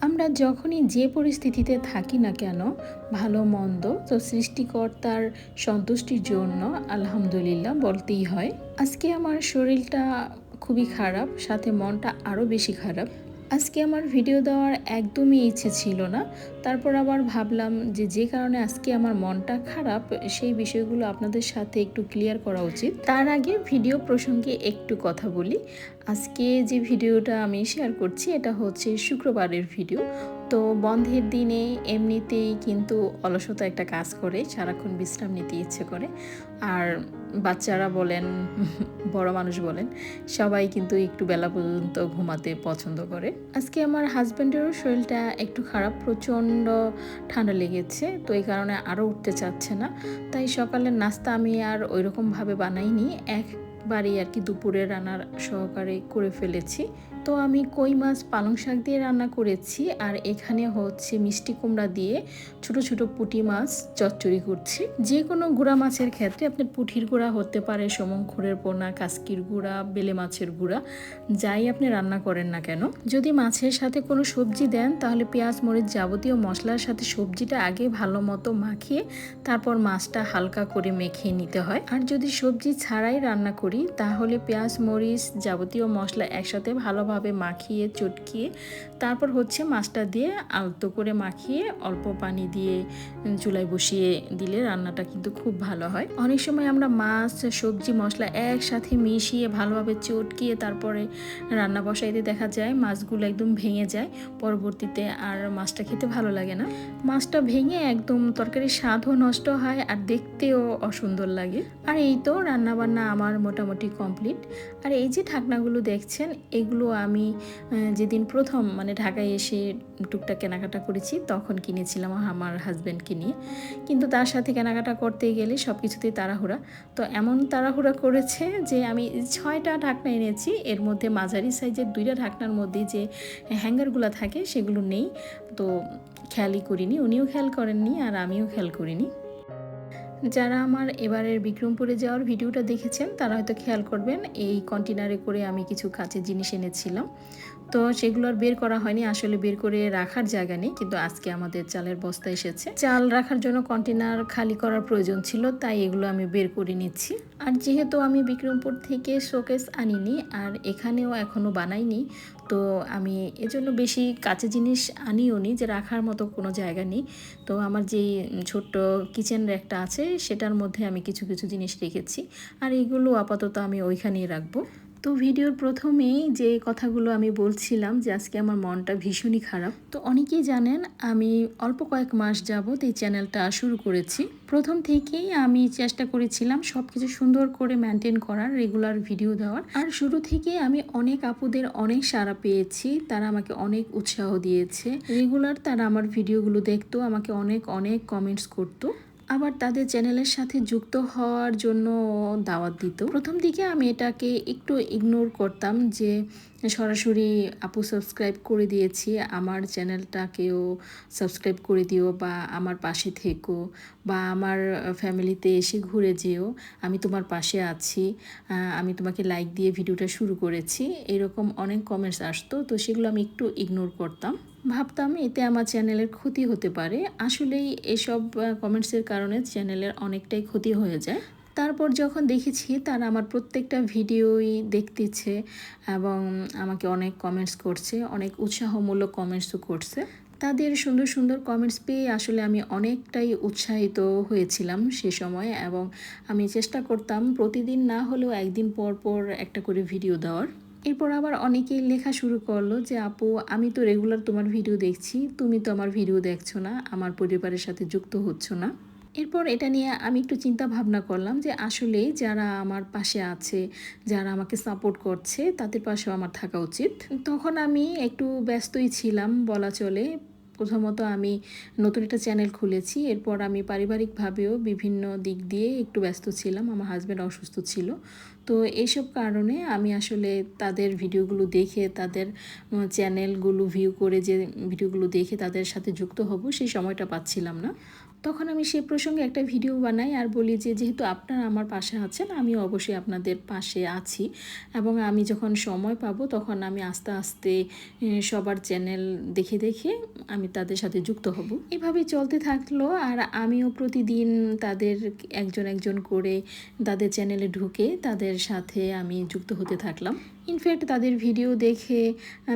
আমরা যখনই যে পরিস্থিতিতে থাকি না কেন, ভালো, মন্দ, তো সৃষ্টিকর্তার সন্তুষ্টির জন্য আলহামদুলিল্লাহ বলতেই হয়। আজকে আমার শরীরটা খুবই খারাপ, সাথে মনটা আরও বেশি খারাপ। আজকে আমার ভিডিও দেওয়ার একদমই ইচ্ছে ছিল না। তারপর আবার ভাবলাম যে যে কারণে আজকে আমার মনটা খারাপ, সেই বিষয়গুলো আপনাদের সাথে একটু ক্লিয়ার করা উচিত। তার আগে ভিডিও প্রসঙ্গে একটু কথা বলি। আজকে যে ভিডিওটা আমি শেয়ার করছি, এটা হচ্ছে শুক্রবারের ভিডিও তো বন্ধের দিনে এমনিতেই কিন্তু অলসতা একটা কাজ করে, সারাক্ষণ বিশ্রাম নিতে ইচ্ছে করে। আর বাচ্চারা বলেন, বড় মানুষ বলেন, সবাই কিন্তু একটু বেলা পর্যন্ত ঘুমাতে পছন্দ করে। আজকে আমার হাজব্যান্ডেরও শরীরটা একটু খারাপ, প্রচণ্ড ঠান্ডা লেগেছে, তো এই কারণে আরও উঠতে চাচ্ছে না। তাই সকালের নাস্তা আমি আর ওইরকমভাবে বানাইনি। একবারই আর কি দুপুরে রান্নার সহকারে করে ফেলেছি। তো আমি কই মাছ, পালং শাক দিয়ে রান্না করেছি আর এখানে হচ্ছে মিষ্টি কুমড়া দিয়ে ছোট ছোট পুঁটি মাছ চচ্চড়ি করছি। যে কোনো গুঁড়া মাছের ক্ষেত্রে আপনার পুঁঠির গুঁড়া হতে পারে সমঙ্খরের পোনা, কাস্কির গুঁড়া, বেলে মাছের গুঁড়া, যাই আপনি রান্না করেন না কেন। যদি মাছের সাথে কোনো সবজি দেন, তাহলে পেঁয়াজ, মরিচ যাবতীয় মশলার সাথে সবজিটা আগে ভালো মতো মাখিয়ে তারপর মাছটা হালকা করে মেখে নিতে হয়। আর যদি সবজি ছাড়াই রান্না করি, তাহলে পেঁয়াজ, মরিচ যাবতীয় মশলা একসাথে ভালোভাবে ভালোভাবে মাখিয়ে, চটকিয়ে। তারপর হচ্ছে মাছটা দিয়ে আলতো করে মাখিয়ে অল্প পানি দিয়ে চুলায় বসিয়ে দিলে রান্নাটা কিন্তু খুব ভালো হয়। অনেক সময় আমরা মাছ, সবজি, মশলা একসাথে মিশিয়ে ভালোভাবে চটকিয়ে তারপরে রান্না বসাইতে দেখা যায় মাছগুলো একদম ভেঙে যায়। পরবর্তীতে আর মাছটা খেতে ভালো লাগে না। মাছটা ভেঙে একদম তরকারির স্বাদও নষ্ট হয় আর দেখতেও অসুন্দর লাগে। আর এই তো রান্নাবান্না আমার মোটামুটি কমপ্লিট। আর এই যে ঢাকনাগুলো দেখছেন, এগুলো আমি যেদিন প্রথম মানে ঢাকায় এসে টুকটাক কেনাকাটা করেছি, তখন কিনেছিলাম আমার হাজব্যান্ডকে নিয়ে। কিন্তু তার সাথে কেনাকাটা করতে গেলে সব কিছুতেই তাড়াহুড়া। তো এমন তাড়াহুড়া করেছে যে আমি ছয়টা ঢাকনা এনেছি, এর মধ্যে মাঝারি সাইজের দুইটা ঢাকনার মধ্যে যে হ্যাঙ্গারগুলো থাকে সেগুলো নেই। তো খেয়ালই করিনি, উনিও খেয়াল করেননি আর আমিও খেয়াল করিনি। যারা আমার এবারের বিক্রমপুরে যাওয়ার ভিডিওটা দেখেছেন, তারা হয়তো খেয়াল করবেন, এই কন্টেনারে করে আমি কিছু কাঁচের জিনিস এনেছিলাম। তো সেগুলো আর বের করা হয়নি, আসলে বের করে রাখার জায়গা নেই, কিন্তু আজকে আমাদের চালের বস্তা এসেছে। চাল রাখার জন্য কন্টেনার খালি করার প্রয়োজন ছিল, তাই এগুলো আমি বের করে নিচ্ছি। আর যেহেতু আমি বিক্রমপুর থেকে শোকেস আনিনি আর এখানেও এখনও বানাইনি, তো আমি এজন্য বেশি কাছে জিনিস আনিও নি যে রাখার মতো কোনো জায়গা নেই। তো আমার যেই ছোট্ট কিচেন র্যাকটা আছে সেটার মধ্যে আমি কিছু কিছু জিনিস রেখেছি। আর এগুলো আপাতত আমি ওইখানেই রাখব। তো ভিডিওর প্রথমেই যে কথাগুলো আমি বলছিলাম যে আজকে আমার মনটা ভীষণই খারাপ, তো অনেকেই জানেন আমি অল্প কয়েক মাস যাবৎ এই চ্যানেলটা শুরু করেছি। প্রথম থেকেই আমি চেষ্টা করেছিলাম সব কিছু সুন্দর করে মেনটেন করার রেগুলার ভিডিও দেওয়ার। আর শুরু থেকে আমি অনেক আপুদের অনেক সাড়া পেয়েছি, তারা আমাকে অনেক উৎসাহ দিয়েছে। রেগুলার তারা আমার ভিডিওগুলো দেখতো, আমাকে অনেক অনেক কমেন্টস করতো। আবার তাদের চ্যানেলের সাথে যুক্ত হওয়ার জন্য দাওয়াত দিত। প্রথম দিকে আমি এটাকে একটু ইগনোর করতাম যে সরাসরি, আপু সাবস্ক্রাইব করে দিয়েছি, আমার চ্যানেলটাকেও সাবস্ক্রাইব করে দিও বা আমার পাশে থেকো বা আমার ফ্যামিলিতে এসে ঘুরে যেও, আমি তোমার পাশে আছি আমি তোমাকে লাইক দিয়ে ভিডিওটা শুরু করেছি। এরকম অনেক কমেন্টস আসতো, তো সেগুলো আমি একটু ইগনোর করতাম। ভাবতাম এতে আমার চ্যানেলের ক্ষতি হতে পারে। আসলেই এসব কমেন্টসের কারণে চ্যানেলের অনেকটাই ক্ষতি হয়ে যায়। তারপর যখন দেখেছি তারা আমার প্রত্যেকটা ভিডিওই দেখতেছে এবং আমাকে অনেক কমেন্টস করছে, অনেক উৎসাহমূলক কমেন্টসও করছে। তাদের সুন্দর সুন্দর কমেন্টস পেয়ে আসলে আমি অনেকটাই উৎসাহিত হয়েছিলাম সে সময় এবং আমি চেষ্টা করতাম প্রতিদিন না হলেও একদিন পর পর একটা করে ভিডিও দেওয়ার। এরপর আবার অনেকেই লেখা শুরু করল যে, আপু, আমি তো রেগুলার তোমার ভিডিও দেখছি, তুমি তো আমার ভিডিও দেখছ না, আমার পরিবারের সাথে যুক্ত হচ্ছ না। এরপর এটা নিয়ে আমি একটু চিন্তা ভাবনা করলাম যে, আসলে যারা আমার পাশে আছে, যারা আমাকে সাপোর্ট করছে, তাদের পাশেও আমার থাকা উচিত। তখন আমি একটু ব্যস্তই ছিলাম বলা চলে। প্রথমত আমি নতুন একটা চ্যানেল খুলেছি, এরপর আমি পারিবারিকভাবেও বিভিন্ন দিক দিয়ে একটু ব্যস্ত ছিলাম। আমার হাজব্যান্ড অসুস্থ ছিল তো এইসব কারণে আমি আসলে তাদের ভিডিওগুলো দেখে, তাদের চ্যানেলগুলো ভিউ করে যে ভিডিওগুলো দেখে তাদের সাথে যুক্ত হব, সেই সময়টা পাচ্ছিলাম না। তখন আমি সে প্রসঙ্গে একটা ভিডিও বানাই আর বলি যে, যেহেতু আপনারা আমার পাশে আছেন আমি অবশ্যই আপনাদের পাশে আছি। এবং আমি যখন সময় পাবো, তখন আমি আস্তে আস্তে সবার চ্যানেল দেখে দেখে আমি তাদের সাথে যুক্ত হব। এভাবেই চলতে থাকল আর আমিও প্রতিদিন তাদের একজন একজন করে তাদের চ্যানেলে ঢুকে তাদের সাথে আমি যুক্ত হতে থাকলাম। ইনফ্যাক্ট তাদের ভিডিও দেখে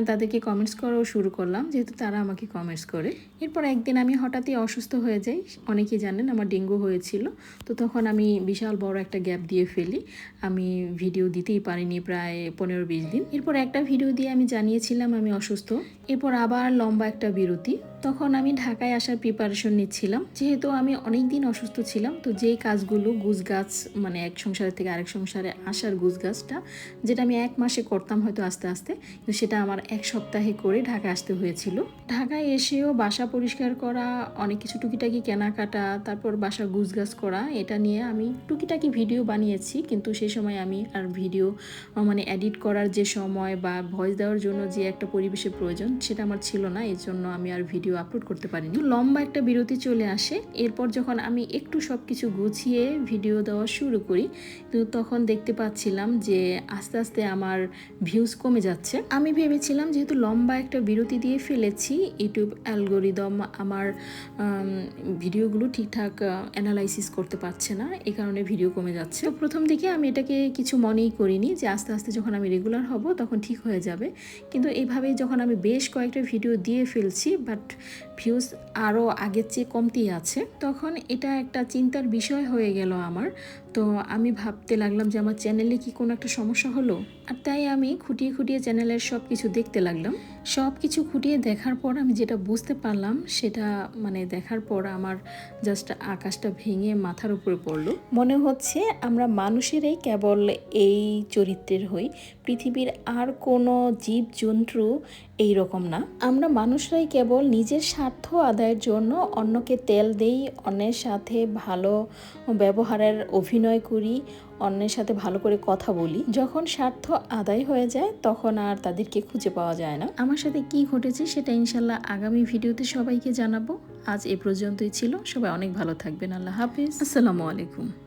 তাদেরকে কমেন্টস করাও শুরু করলাম, যেহেতু তারা আমাকে কমেন্টস করে। এরপর একদিন আমি হঠাৎই অসুস্থ হয়ে যাই। অনেকেই জানেন আমার ডেঙ্গু হয়েছিল। তো তখন আমি বিশাল বড় একটা গ্যাপ দিয়ে ফেলি। আমি ভিডিও দিতেই পারিনি প্রায় পনেরো বিশ দিন। এরপর একটা ভিডিও দিয়ে আমি জানিয়েছিলাম আমি অসুস্থ। এরপর আবার লম্বা একটা বিরতি। তখন আমি ঢাকায় আসার প্রিপারেশন নিচ্ছিলাম। যেহেতু আমি অনেক দিন অসুস্থ ছিলাম, তো যেই কাজগুলো, গুছ গাছ মানে এক সংসার থেকে আরেক সংসারে আসার গুছ গাছটা, যেটা আমি এক মাসে করতাম হয়তো আস্তে আস্তে, কিন্তু সেটা আমার এক সপ্তাহে করে ঢাকা আসতে হয়েছিল। ঢাকায় এসেও বাসা পরিষ্কার করা, অনেক কিছু টুকিটাকি কেনাকাটা, তারপর বাসা গুছ গাছ করা, এটা নিয়ে আমি টুকিটাকি ভিডিও বানিয়েছি, কিন্তু সেই সময় আমি আর ভিডিও মানে এডিট করার যে সময় বা ভয়েস দেওয়ার জন্য যে একটা পরিবেশের প্রয়োজন, সেটা আমার ছিল না এই জন্য আমি আর ভিডিও আপলোড করতে পারিনি। লম্বা একটা বিরতি চলে আসে, এরপর যখন আমি একটু সব কিছু গুছিয়ে ভিডিও দেওয়া শুরু করি, তো তখন দেখতে পাচ্ছিলাম যে আস্তে আস্তে আমার ভিউজ কমে যাচ্ছে। আমি ভেবেছিলাম যেহেতু লম্বা একটা বিরতি দিয়ে ফেলেছি, ইউটিউব অ্যালগোরিদম আমার ভিডিওগুলো ঠিকঠাক অ্যানালাইসিস করতে পারছে না এই কারণে ভিডিও কমে যাচ্ছে। তো প্রথম দিকে আমি এটাকে কিছু মনেই করিনি যে আস্তে আস্তে যখন আমি রেগুলার হব তখন ঠিক হয়ে যাবে। কিন্তু এইভাবেই যখন আমি বেশ কয়েকটা ভিডিও দিয়ে ফেলছি বাট ভিউজ আরও আগের চেয়ে কমতেই আছে, তখন এটা একটা চিন্তার বিষয় হয়ে গেল আমার। তো আমি ভাবতে লাগলাম যে আমার চ্যানেলে কি কোনো একটা সমস্যা হলো? আর তাই আমি খুঁটিয়ে খুঁটিয়ে চ্যানেলের সব কিছু দেখতে লাগলাম। সব কিছু খুঁটিয়ে দেখার পর আমি যেটা বুঝতে পারলাম, সেটা মানে দেখার পর আমার জাস্ট আকাশটা ভেঙে মাথার উপরে পড়ল। মনে হচ্ছে আমরা মানুষেরাই কেবল এই চরিত্রের হই, পৃথিবীর আর কোনো জীব জন্তু এই রকম না। আমরা মানুষরাই কেবল নিজের স্বার্থ আদায়ের জন্য অন্যকে তেল দেই, অন্যের সাথে ভালো ব্যবহারের অভিনয় করি অন্যের সাথে ভালো করে কথা বলি যখন স্বার্থ আদায় হয়ে যায় তখন আর তাদেরকে খুঁজে পাওয়া যায় না। আমার সাথে কি ঘটেছে সেটা ইনশাল্লাহ আগামী ভিডিওতে সবাইকে জানাব। আজ এ পর্যন্তই ছিল। সবাই অনেক ভালো থাকবেন। আল্লাহ হাফিজ। আসসালামু আলাইকুম।